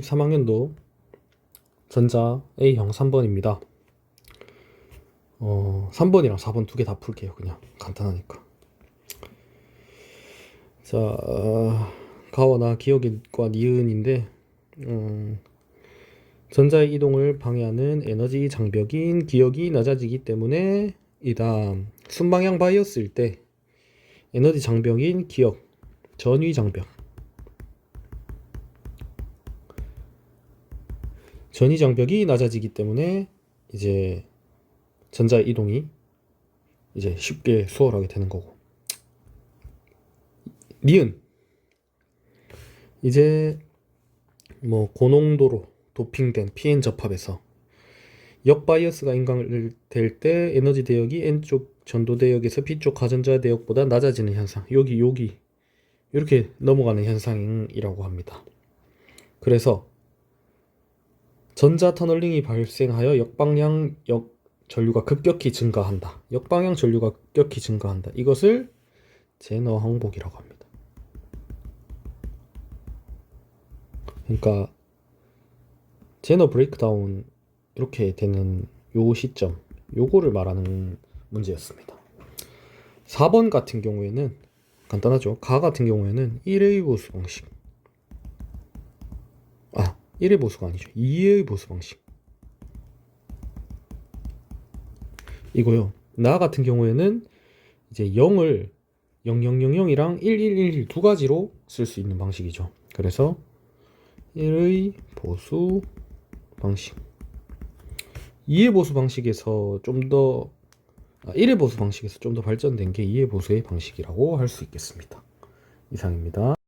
2023학년도 전자 A형 3번입니다. 어, 3번이랑 4번 두 개 다 풀게요. 그냥 간단하니까. 자, 어, 가와나 기억과 니은인데 음, 전자의 이동을 방해하는 에너지 장벽인 기억이 낮아지기 때문에 이다. 순방향 바이어스일 때 에너지 장벽인 기억, 전위 장벽 전위 장벽이 낮아지기 때문에 이제 전자 이동이 이제 쉽게 수월하게 되는 거고. 니은 이제 뭐 고농도로 도핑된 PN 접합에서 역바이어스가 인강될 때 에너지 대역이 N쪽 전도 대역에서 P쪽 가전자 대역보다 낮아지는 현상. 여기 여기 이렇게 넘어가는 현상이라고 합니다. 그래서 전자 터널링이 발생하여 역방향 역 전류가 급격히 증가한다. 역방향 전류가 급격히 증가한다. 이것을 제너 항복이라고 합니다. 그러니까 제너 브레이크다운 이렇게 되는 요 시점 요거를 말하는 문제였습니다. 4번 같은 경우에는 간단하죠. 가 같은 경우에는 1의 보수 방식 아 1의 보수가 아니죠. 2의 보수 방식 이거요. 나 같은 경우에는 이제 0을 0000이랑 1111 두 가지로 쓸 수 있는 방식이죠. 그래서 1의 보수 방식 2의 보수 방식에서 좀더 아, 1의 보수 방식에서 좀 더 발전된 게 2의 보수의 방식이라고 할 수 있겠습니다. 이상입니다.